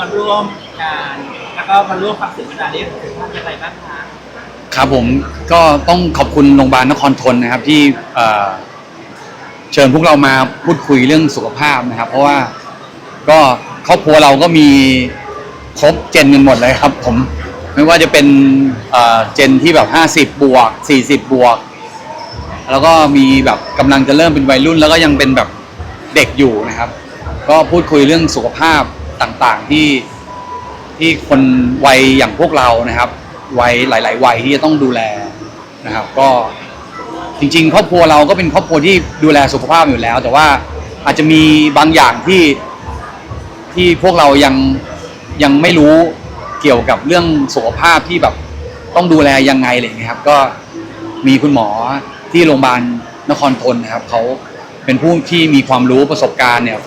มาร่วมงาน แล้วก็มาร่วมฟังเสียงวิจารณ์นี้ถึงท่านอะไรบ้างคะครับผมก็ต้องขอบคุณโรงพยาบาลนครทนนะครับที่เอ่อเชิญพวกเรามาพูดคุยเรื่องสุขภาพนะครับ เพราะว่าก็ครอบครัวเราก็มีครบเจนกันหมดเลยครับ ผมไม่ว่าจะเป็นเอ่อเจนที่แบบ 50 บวก 40 บวก แล้วก็มีแบบกำลังจะเริ่มเป็นวัยรุ่น แล้วก็ยังเป็นแบบเด็กอยู่นะครับ ก็พูดคุยเรื่องสุขภาพ ต่างๆที่ที่คนวัยอย่างพวกเรานะครับวัยหลาย ๆ วัยที่จะต้องดูแลนะครับ ก็จริง ๆ ครอบครัวเราก็เป็นครอบครัวที่ดูแลสุขภาพอยู่แล้ว แต่ว่าอาจจะมีบางอย่างที่ที่พวกเรายังยังไม่รู้เกี่ยวกับเรื่องสุขภาพที่แบบต้องดูแลยังไงอะไรอย่างเงี้ยครับ ก็มีคุณหมอที่โรงพยาบาลนครทนนะครับเขาเป็นผู้ที่มีความรู้ประสบการณ์เนี่ย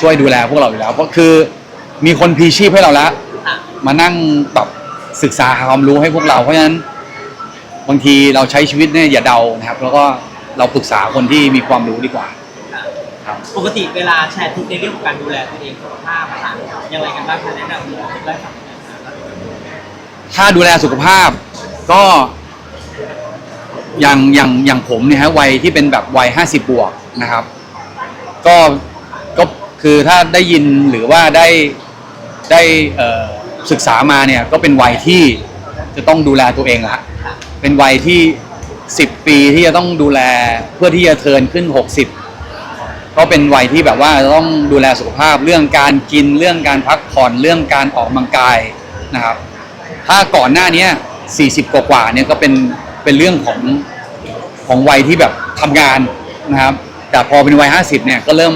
ช่วยดูแลพวกเราอยู่แล้ว เพราะคือมีคนพลีชีพให้เราแล้ว ค่ะมานั่งแบบศึกษาหาความรู้ให้พวกเรา เพราะฉะนั้นบางทีเราใช้ชีวิตเนี่ยอย่าเดานะครับ แล้วก็เราปรึกษาคนที่มีความรู้ดีกว่า ค่ะครับ ปกติเวลาแชร์ทิปในเรื่องของการดูแลตัวเองสุขภาพอะค่ะยังไงกันบ้างคะแนะนำได้ครับถ้าดูแลสุขภาพก็อย่างอย่างอย่างผมเนี่ยฮะวัยที่เป็นแบบวัยห้าสิบบวกนะครับ ก็ก็ คือถ้าได้ยินหรือว่าได้ได้ศึกษามาเนี่ยก็เป็นวัยที่จะต้องดูแลตัวเองละเป็นวัยที่สิบปีที่จะต้องดูแลเพื่อที่จะเทินขึ้นหกสิบก็เป็นวัยที่แบบว่าต้องดูแลสุขภาพเรื่องการกินเรื่องการพักผ่อนเรื่องการออกกำลังกายนะครับ ถ้าก่อนหน้านี้สี่สิบกว่าๆเนี่ยก็เป็นเป็นเรื่องของของวัยที่แบบทำงานนะครับ แต่พอเป็นวัยห้าสิบเนี่ยก็เริ่ม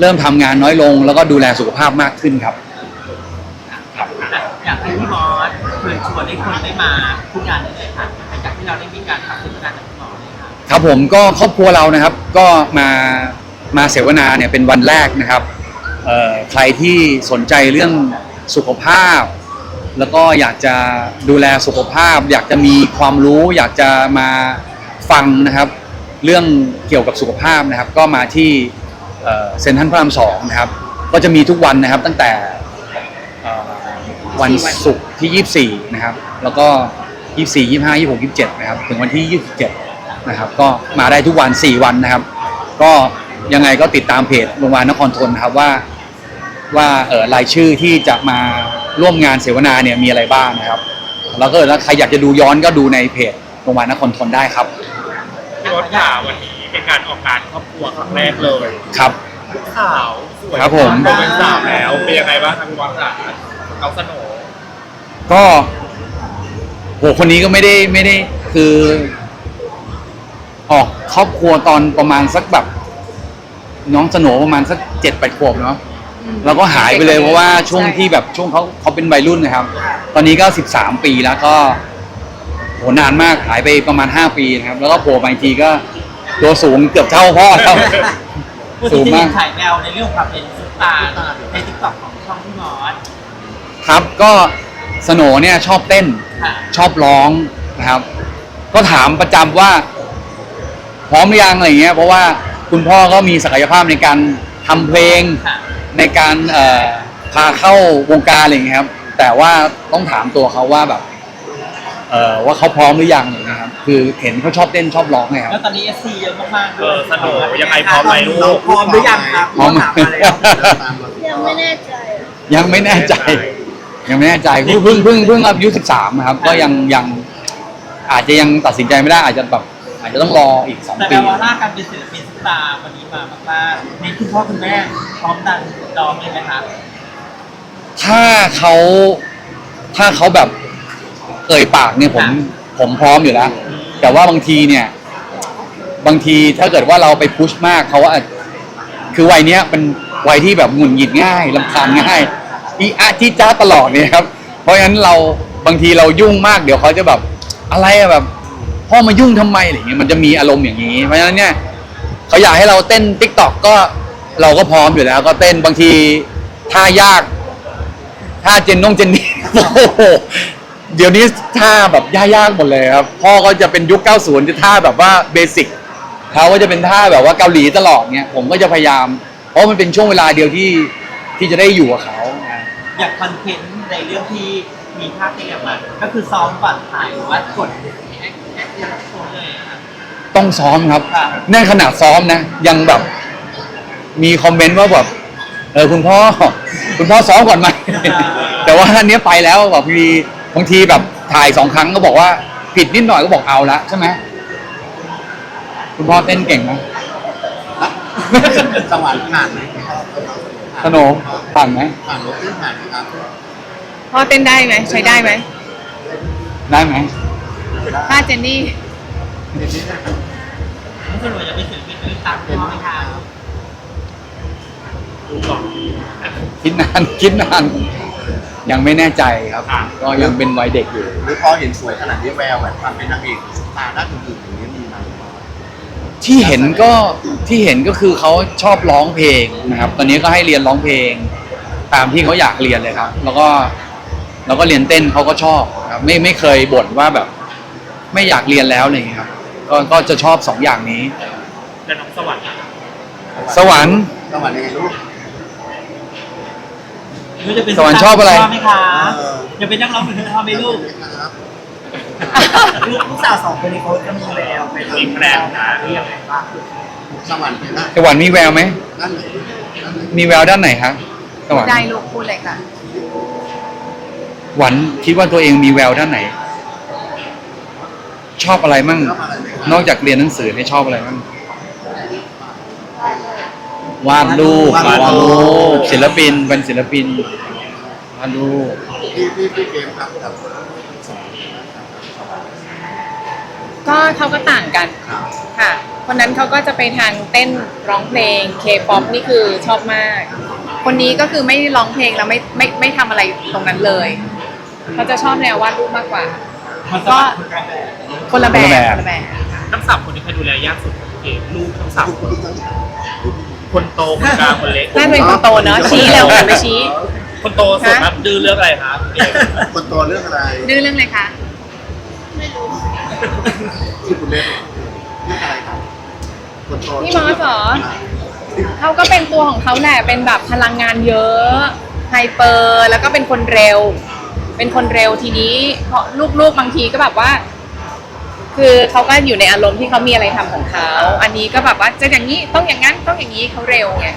เริ่มทำงานน้อยลง แล้วก็ดูแลสุขภาพมากขึ้นครับอะอยากให้พี่มอสเชิญชวนให้คนได้มาพูดงานได้เลยค่ะหลังจากที่เราได้มีการทำเสวนากับพี่หมอเลยค่ะครับผมก็ครอบครัวเรานะครับก็มามาเสวนาเนี่ยเป็นวันแรกนะครับเอ่อใครที่สนใจเรื่องสุขภาพ แล้วก็อยากจะดูแลสุขภาพ อยากจะมีความรู้ อยากจะมาฟังนะครับ เรื่องเกี่ยวกับสุขภาพนะครับ ก็มาที่ เซ็นทรัลพระรามสองนะครับ ก็จะมีทุกวันนะครับตั้งแต่วันศุกร์ที่ 24 นะครับ แล้วก็ 24 25 26 27 นะครับ ถึงวันที่ 27 นะครับ ก็มาได้ทุกวัน 4 วันนะครับ ก็ยังไงก็ติดตามเพจโรงพยาบาลนครทนนะครับว่าว่าเออรายชื่อที่จะมาร่วมงานเสวนาเนี่ยมีอะไรบ้างนะครับ แล้วก็ถ้าใครอยากจะดูย้อนก็ดูในเพจโรงพยาบาลนครทนได้ครับพี่รถขาวันนี้ เป็นการออกการครอบครัวครั้งแรกเลยครับ ลูกสาวสวยครับผมโตเป็นสาวแล้วเป็นยังไงบ้างครับพี่บอลค่ะเอาสโนก็โหคนนี้ก็ไม่ได้ไม่ได้คือ ออกครอบครัวตอนประมาณสักแบบ น้องสโหนประมาณสักเจ็ดแปดขวบเนาะแล้วก็หายไปเลยเพราะว่าช่วงที่แบบช่วงเขาเขาเป็นวัยรุ่นนะครับ ตอนนี้ก็สิบสามปีแล้วก็โหนานมากหายไปประมาณห้าปีนะครับ แล้วก็โผล่มาอีกทีก็ ตัวสูงเกือบเท่าพ่อแล้วพูดสูถึงงมาก ถ่ายแนวในเรื่องของความเป็นซุปตาร์ในทิกตอกของช่องพี่มอสครับก็สโหนเนี่ยชอบเต้น ค่ะชอบร้องนะครับ ก็ถามประจำว่า พร้อมหรือยังอะไรอย่างเงี้ย เพราะว่าคุณพ่อก็มีศักยภาพในการทำเพลง ค่ะในการเอ่อพาเข้าวงการอะไรอย่างเงี้ยครับ แต่ว่าต้องถามตัวเขาว่าแบบ เอ่อว่าเขาพร้อมหรือยังอะไรอย่างเงี้ยครับคือเห็นเขาชอบเต้นชอบร้องไงครับ แล้วตอนนี้เอสซีเยอะมากๆเอด้วยอสโนยังไงพร้อมไหมลูเรากพร้อมหรือยังครับพร้อม ถามมาแล้วยังไม่แน่ใจยังไม่แน่ใจ ยังไม่แน่ใจเพิ่งเพิ่งเพิ่งเพิ่งอายุสิบสามครับ ก็ยังยังอาจจะยังตัดสินใจไม่ได้อาจจะแบบอาจจะต้องรออีกสองแต่แปลปีว่าล่าการเป็นศิลปินซุปตาร์วันนี้มามากๆมีคุณพ่อคุณแม่พร้อมดันดอมเลยไหมคะถ้าเขาถ้าเขาแบบ เอ่ยปากเนี่ยผมผมพร้อมอยู่แล้ว แต่ว่าบางทีเนี่ย บางทีถ้าเกิดว่าเราไปพุชมากเขาว่าคือวัยเนี้ยเป็นวัยที่แบบหงุดหงิดง่ายลำคาญง่ายอีอาที่จ้าตลอดเนี่ยครับ เพราะฉะนั้นเราบางทีเรายุ่งมากเดี๋ยวเขาจะแบบอะไรอะแบบพ่อมายุ่งทำไมอะไรอย่างเงี้ยมันจะมีอารมณ์อย่างนี้ เพราะฉะนั้นเนี่ยเขาอยากให้เราเต้นติ๊กต็อกก็เราก็พร้อมอยู่แล้ว ก็เต้นบางทีท่ายากท่าเจนนงเจนนี่โอ้โห เดี๋ยวนี้ท่าแบบยากๆหมดเลยครับ พ่อก็จะเป็นยุค 90 จะท่าแบบว่าเบสิกเขาก็จะเป็นท่าแบบว่าเกาหลีตลอดเนี่ยผมก็จะพยายาม เพราะมันเป็นช่วงเวลาเดียวที่ที่จะได้อยู่กับเขานะอย่างคอนเทนต์ในเรื่องที่มีภาพเตรียมมาก็คือซ้อมก่อนถ่ายหรือว่ากดแอคแอคเดียวโชว์เลยอะค่ะต้องซ้อมครับครับ นั่นขนาดซ้อมนะ ยังแบบมีคอมเมนต์ว่าแบบเออคุณพ่อ คุณพ่อซ้อมก่อนไหม แต่ว่าอันเนี้ยไปแล้วแบบมี บางทีแบบถ่ายสองครั้งก็บอกว่า ผิดนิดหน่อยก็บอกเอาละใช่ไหมคุณพ่อเต้นเก่งไหมสวรรค์ผ่านไหมสโนมผ่านไหมผ่านรถขึ้นผ่านไหมครับพ่อเต้นได้ไหมใช้ได้ไหมได้ไหมป้าเจนนี่ไม่สรุปจะเป็นศิลปินด้วยตามพ่อไหมคะดูก่อนคิดนานคิดนาน ยังไม่แน่ใจครับ อะ ก็ยังเป็นวัยเด็กอยู่ หรือพอเห็นสวยขนาดนี้แววแบบความเป็นนางเอกซุปตาร์ด้านอื่นๆอย่างนี้มีไหมที่เห็นก็ที่เห็นก็คือเขาชอบร้องเพลงนะครับ ตอนนี้ก็ให้เรียนร้องเพลง ตามที่เขาอยากเรียนเลยครับ แล้วก็แล้วก็เรียนเต้นเขาก็ชอบครับไม่ไม่เคยบ่นว่าแบบ ไม่อยากเรียนแล้วอะไรอย่างเงี้ยครับก็ก็จะชอบสองอย่างนี้แล้วน้องสวรรค์อะสวรรค์สวรรค์ยังไงลูก ไม่จะเป็นสวรรค์ชอบอะไร ชอบไหมคะเออจะเป็นนักร้องหรือชอบไหมลูกครับลูกลูกสาวสองคนนี้เขาจะมีแววไปมีแพลนนะเรื่องอะไรบ้างสวรรค์เป็นด้านสวรรค์มีแววไหมด้านไหนด้านไหนมีแววด้านไหนครับสวรรค์ได้ลูกพูดเลยค่ะหวันคิดว่าตัวเองมีแววด้านไหน ชอบอะไรมั่งชอบอะไรไหมครับ นอกจากเรียนหนังสือให้ชอบอะไรมั่ง วาดรูปวาดรูปศิลปินเป็นศิลปินวาดรูปพี่พี่พี่เกมครับกับก็เขาก็ต่างกันครับค่ะคนนั้นเขาก็จะไปทางเต้นร้องเพลงเคป๊อปนี่คือชอบมาก คนนี้ก็คือไม่ร้องเพลงแล้วไม่ไม่ไม่ทำอะไรตรงนั้นเลยเขาจะชอบแนววาดรูปมากกว่ามันก็คนละแบบคนละแบบคนละแบบทั้งสามคนนี้ใครดูแลยากสุดเกมลูกทั้งสาม คนคนโตคนกลางคนเล็ก น่าเป็นคนโตเนอะชี้เร็วกันไปชี้ คนโตสุดครับดื้อเรื่องอะไรครับเกมคนโตเรื่องอะไรดื้อเรื่องอะไรคะที่คุณเล่นเรื่องอะไรครับคนโตพี่มอสเหรอเขาก็เป็นตัวของเขาแหละเป็นแบบพลังงานเยอะไฮเปอร์แล้วก็เป็นคนเร็ว เป็นคนเร็วทีนี้เพราะลูกๆบางทีก็แบบว่า คือเขาก็อยู่ในอารมณ์ที่เขามีอะไรทำของเขาอันนี้ก็แบบว่าจะอย่างนี้ต้องอย่างนั้นต้องอย่างนี้เขาเร็วไง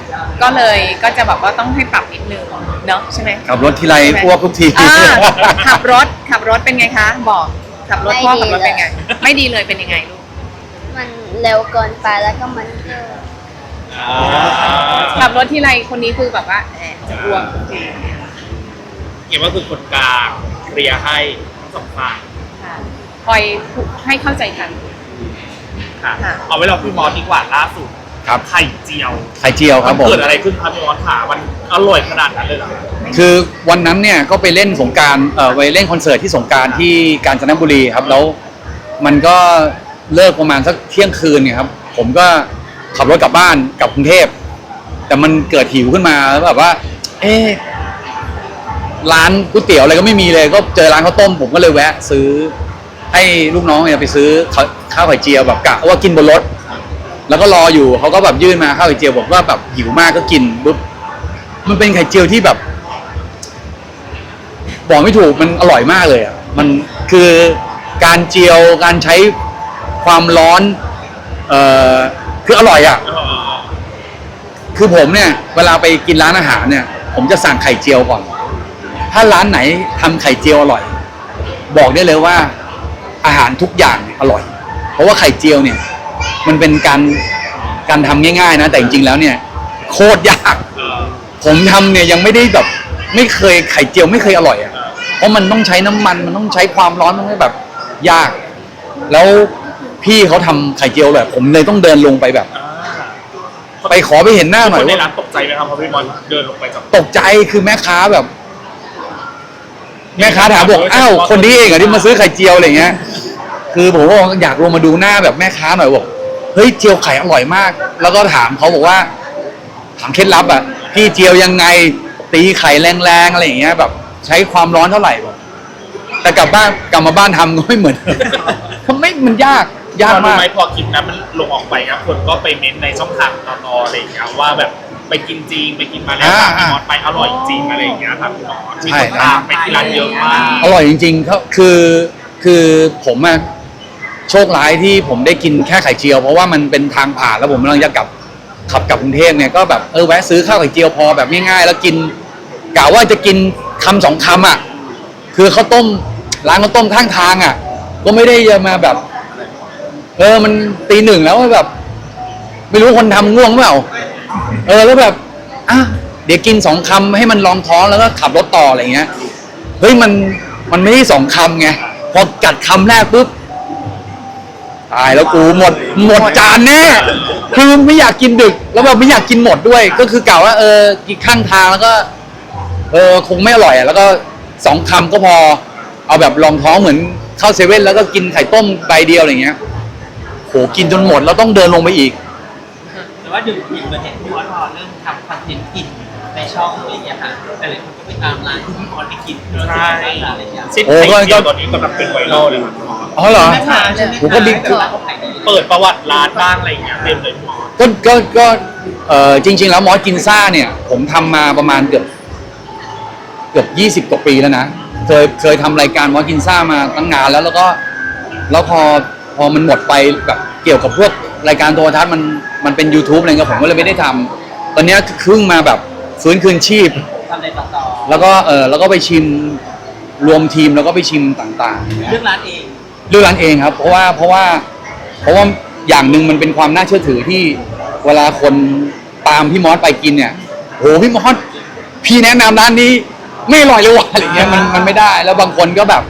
ก็เลยก็จะแบบว่าต้องให้ปรับนิดนึงเนาะใช่ไหมขับรถทีไรอ้วกทุกทีอ่าขับรถขับรถเป็นไงคะบอกขับรถพ่อขับรถเป็นไง ไม่ดีเลยเป็นยังไงลูกมันเร็วเกินไปแล้วก็มันก็ขับรถที่ไรคนนี้คือแบบว่าแอบจะอ้วกทุกทีเกมก็คือคนกลางเคลียร์ให้ทั้งสองฝ่าย ค่ะคอยให้เข้าใจกัน ค่ะค่ะ เอาไว้เราพี่มอสดีกว่าล่าสุดครับ ไข่เจียวไข่เจียวครับผม เกิดอะไรขึ้นครับพี่มอสขามันอร่อยขนาดนั้นเลยเหรอคือวันนั้นเนี่ยก็ไปเล่นสงกรารเอ่อไปเล่นคอนเสิร์ตที่สงกรารที่กาญจนบุรีครับแล้วมันก็เลิกประมาณสักเที่ยงคืนเนี่ยครับ ผมก็ขับรถกลับบ้านกลับกรุงเทพ แต่มันเกิดหิวขึ้นมาแล้วแบบว่า เอ๊ะร้านก๋วยเตี๋ยวอะไรก็ไม่มีเลย ก็เจอร้านข้าวต้มผมก็เลยแวะ ซื้อ ให้ลูกน้องเนี่ยไปซื้อข้าวข้าวไข่เจียวแบบกะว่ากินบนรถ แล้วก็รออยู่เขาก็แบบยื่นมาข้าวไข่เจียวผมก็แบบหิวมากก็กินปุ๊บมันเป็นไข่เจียวที่แบบ บอกไม่ถูกมันอร่อยมากเลยอะมันคือการเจียวการใช้ความร้อน เอ่อคืออร่อยอะคือผมเนี่ย เวลาไปกินร้านอาหารเนี่ย ผมจะสั่งไข่เจียวก่อน ถ้าร้านไหนทำไข่เจียวอร่อย บอกได้เลยว่า อาหารทุกอย่างเนี่ยอร่อย เพราะว่าไข่เจียวเนี่ย มันเป็นการการทำง่ายๆนะ แต่จริงๆแล้วเนี่ย โคตรยากเออผมทำเนี่ยยังไม่ได้แบบไม่เคยไข่เจียวไม่เคยอร่อยอะ เพราะมันต้องใช้น้ำมันมันต้องใช้ความร้อนมันไม่แบบยาก แล้วพี่เขาทำไข่เจียวแบบ ผมเลยต้องเดินลงไปแบบอ่าไปขอไปเห็นหน้าหน่คอยนในว่า ร้านตกใจไหมครับพอพี่มอสเดินลงไปกับตกใจคือแม่ค้าแบบ แม่ค้าถามบอกอ้าวคนนี้เองเหรอที่มาซื้อไข่เจียวอะไรเงี้ย คือผมก็อยากลงมาดูหน้าแบบแม่ค้าหน่อยบอกเฮ้ยเจียวไข่อร่อยมาก แล้วก็ถามเขาบอกว่า ถามเคล็ดลับอะพี่เจียวยังไงตีไข่แรงๆอะไรอย่างเงี้ยแบบ ใช้ความร้อนเท่าไหร่บอกแต่กลับบ้านกลับมาบ้านทำก็ไม่เหมือนทำไม่มันยากยากพอรู้มากไหมพอคลิปนั้นมันลงออกไปครับคนก็ไปเม้นต์ในช่องทางตอนออะไรอย่างเงี้ยว่าแบบ ไปไปกินจริงไปกินมาแล้วอ่าค่ะพี่มอสไปอร่อยจริงอะไรอย่างเงี้ยครับพี่มอสมีใช่คนตามไปที่ร้านเยอะมากอร่อยจริงๆเขาคือคือผมอะโชคร้ายที่ผมได้กินแค่ไข่เจียว เพราะว่ามันเป็นทางผ่านแล้วผมกำลังจะกลับขับกลับกรุงเทพเนี่ยก็แบบเออแวะซื้อข้าวไข่เจียวพอแบบง่ายๆแล้วกินกะว่าจะกินคำสองคำอะคือข้าวต้มร้านข้าวต้มข้างทางอะ ก็ไม่ได้จะมาแบบ เออมันตีหนึ่งแล้วแบบ ไม่รู้คนทำง่วงเปล่า เออแล้วแบบอะเดี๋ยวกินสองคำให้มันรองท้องแล้วก็ขับรถต่ออะไรเงี้ยเฮ้ยมันมันไม่ได้สองคำไงพอกัดคำแรกปุ๊บตายแล้วกูหมดหมดจานแน่คือไม่อยากกินดึก แล้วแบบไม่อยากกินหมดด้วย ก็คือกล่าวว่าเออกินข้างทางแล้วก็ เออคงไม่อร่อยอะแล้วก็สองคำก็พอ เอาแบบรองท้องเหมือนเข้าเซเว่นแล้วก็กินไข่ต้มใบเดียวอะไรเงี้ยโหกินจนหมดแล้วต้องเดินลงไปอีกแต่ว่าดูอย่างเหมือนเห็น ช่องอะไรอย่างเงี้ยค่ะแต่หลายคนก็ไปตามร้านที่พี่มอสไปกินที่เราใช่ไปร้านอะไรอย่างเงี้ยเส้นโอ้ไข่ก็เจียวตอนนี้กำลังเป็นไวรัลเลยครับพี่มอสอ๋อเหรอแม่ค้าใช่ไหมผมก็คะดีแต่ร้านเขาขายดีเปิดประวัติร้านบ้างอะไรอย่างเงี้ยเต็มเลยพี่มอสก็ก็ก็เออจริง ๆ แล้วมอสกินซ่าเนี่ย ผมทำมาประมาณเกือบเกือบยี่สิบกว่าปีแล้วนะ เคยเคยทำรายการมอสกินซ่ามาตั้งนานแล้วแล้วก็ แล้วพอพอมันหมดไปแบบเกี่ยวกับพวกรายการโทรทัศน์มันมันเป็น YouTube อะไรเงี้ยผมก็เลยไม่ได้ทำตอนเนี้ยครึ่งมาแบบ ฟื้นคืนชีพ ทำอะไรต่อต่อแล้วก็เออแล้วก็ไปชิมรวมทีมแล้วก็ไปชิมต่างๆอย่างเงี้ยเลือกร้านเองเลือกร้านเองครับเพราะว่าเพราะว่าเพราะว่าอย่างหนึ่งมันเป็นความน่าเชื่อถือที่เวลาคนตามพี่มอสไปกินเนี่ยโหพี่มอสพี่แนะนำร้านนี้ไม่อร่อยเลยว่ะอะไรเงี้ยมันมันไม่ได้ แล้วบางคนก็แบบ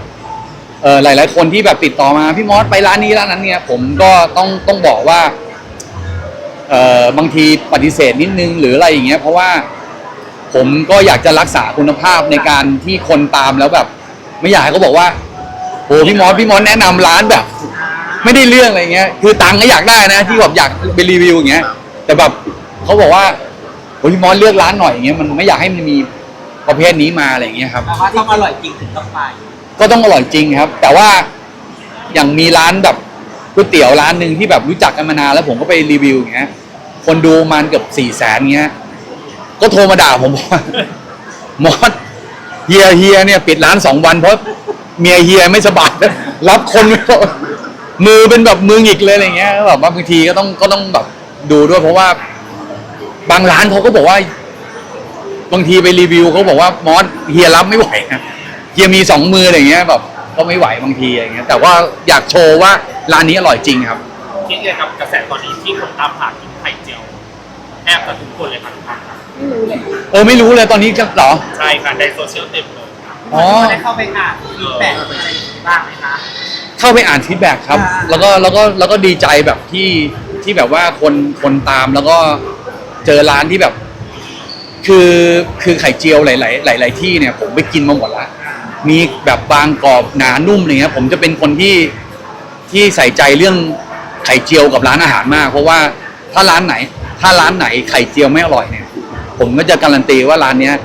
เออหลาย ๆ คนที่แบบติดต่อมาพี่มอสไปร้านนี้ร้านนั้นเนี่ย ผมก็ต้องต้องบอกว่าเออบางทีปฏิเสธนิดนึงหรืออะไรอย่างเงี้ยเพราะว่า ผมก็อยากจะรักษาคุณภาพในการที่คนตามแล้วแบบ ไม่อยากให้เขาบอกว่าโอ้พี่มอสพี่มอสแนะนำร้านแบบ ไม่ได้เรื่องอะไรเงี้ย คือตังค์ก็อยากได้นะ ที่แบบอยากไปรีวิวอย่างเงี้ย แต่แบบเขาบอกว่าโอ้พี่มอสเลือกร้านหน่อยอย่างเงี้ยมันไม่อยากให้มันมีประเภทนี้มาอะไรเงี้ยครับ แต่ว่าต้องอร่อยจริงถึงต้องไปก็ต้องอร่อยจริงครับ แต่ว่าอย่างมีร้านแบบก๋วยเตี๋ยวร้านหนึ่งที่แบบรู้จักกันมานานแล้วผมก็ไปรีวิวอย่างเงี้ยคนดูประมันเกือบสี่แสนเงี้ย ก็โทรมาด่าผมบอกว่ามอสเฮียเฮียเนี่ย ปิดร้านสองวันเพราะเมียเฮียไม่สบายรับคนไม่ได้มือเป็นแบบมือหงิกเลยอะไรเงี้ยแบบว่าบางทีก็ต้องก็ต้องแบบดูด้วยเพราะว่า บางร้านเขาก็บอกว่า บางทีไปรีวิวเขาบอกว่ามอสเฮียรับไม่ไหวนะเฮียมีสองมืออะไรเงี้ยแบบก็ไม่ไหวบางทีอะไรเงี้ยแต่ว่าอยากโชว์ว่าร้านนี้อร่อยจริงครับคิดยังไงกับกระแสตอนนี้ที่คนตามหากินไข่เจียวแอบกับทุกคนเลยครับทุกท่าน ครับเออไม่รู้เลยตอนนี้จะเหรอ ใช่ค่ะในโซเชียลเต็มเลยครับอ๋อ ได้เข้าไปอ่านฟีดแบ็กอะไรอย่างงี้บ้างไหมคะ เข้าไปอ่านฟีดแบ็กครับ อ่า แล้วก็แล้วก็แล้วก็ดีใจแบบที่ที่แบบว่าคนคนตามแล้วก็เจอร้านที่แบบ คือคือไข่เจียวหลาย ๆ หลาย ๆ ที่เนี่ยผมไปกินมาหมดละมีแบบบางกรอบหนานุ่มอะไรเงี้ยผมจะเป็นคนที่ที่ใส่ใจเรื่องไข่เจียวกับร้านอาหารมาก เพราะว่าถ้าร้านไหน ถ้าร้านไหนไข่เจียวไม่อร่อยเนี่ย ผมก็จะการันตีว่าร้านเนี้ย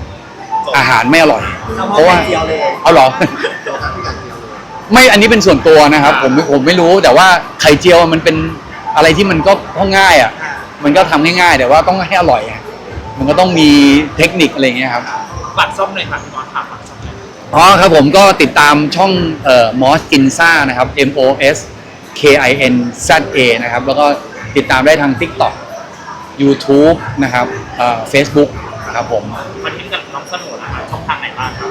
อาหารไม่อร่อย เพราะว่าเดียวเลยเอาเหรอ ไม่อันนี้เป็นส่วนตัวนะครับ ผมผมไม่รู้แต่ว่าไข่เจียวมันเป็นอะไรที่มันก็ก็ง่ายอะ มันก็ทำง่ายๆแต่ว่าต้องให้อร่อยอะมันก็ต้องมีเทคนิคอะไรอย่างเงี้ยครับฝากซ่อมหน่อยครับพี่มอสครับฝากซ่อมหน่อยอ๋อครับผมก็ติดตามช่องเอ่อมอสกินซ่านะครับ M O S K I N Z A นะครับ แล้วก็ติดตามได้ทาง TikTok YouTube นะครับ เอ่อ Facebook นะครับผมมันที่กับน้องสนุนนะครับช่องทางไหนบ้างครับ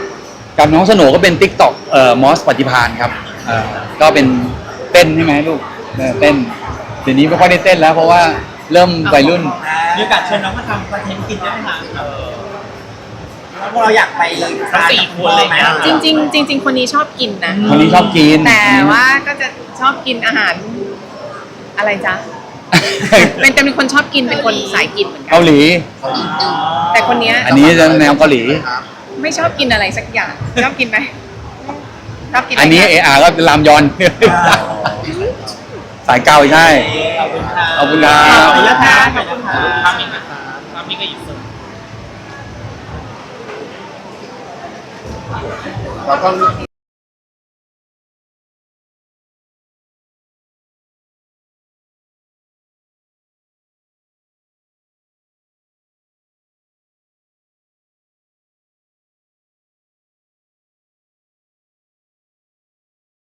กับน้องสโหนก็เป็น TikTok เอ่อมอสปฏิพานครับเอ่อก็เป็นเต้นใช่ไหมลูกเออเต้นเดี๋ยวนี้ไม่ค่อยได้เต้นแล้ว เพราะว่าเริ่มวัยรุ่น มีโอกาสเชิญน้องมาทำคอนเทนต์กินได้ไหมคะเออแล้วพวกเราอยากไปเลยทั้งสี่คนเลยไหมจริงๆจริง ๆ คนนี้ชอบกินนะ คนนี้ชอบกินแต่ว่าก็จะชอบกินอาหารอะไรจ๊ะ เป็นแต่เป็นคนชอบกินเป็นคนสายกินเหมือนกัเกาหลี แต่คนเนี้ยอันนี้จะแนวเกาหลี ไม่ชอบกินอะไรสักอย่างชอบกินไหมชอบกินไหมอันนี้เออาก็รามยอน สายเกาใช่ขอบคุณค่ะขอบคุณครับขอบคุณนะคะขอบคุณค่ะภาพนี้นะครับภาพนี้ก็อยู่ส่วนเราต้อง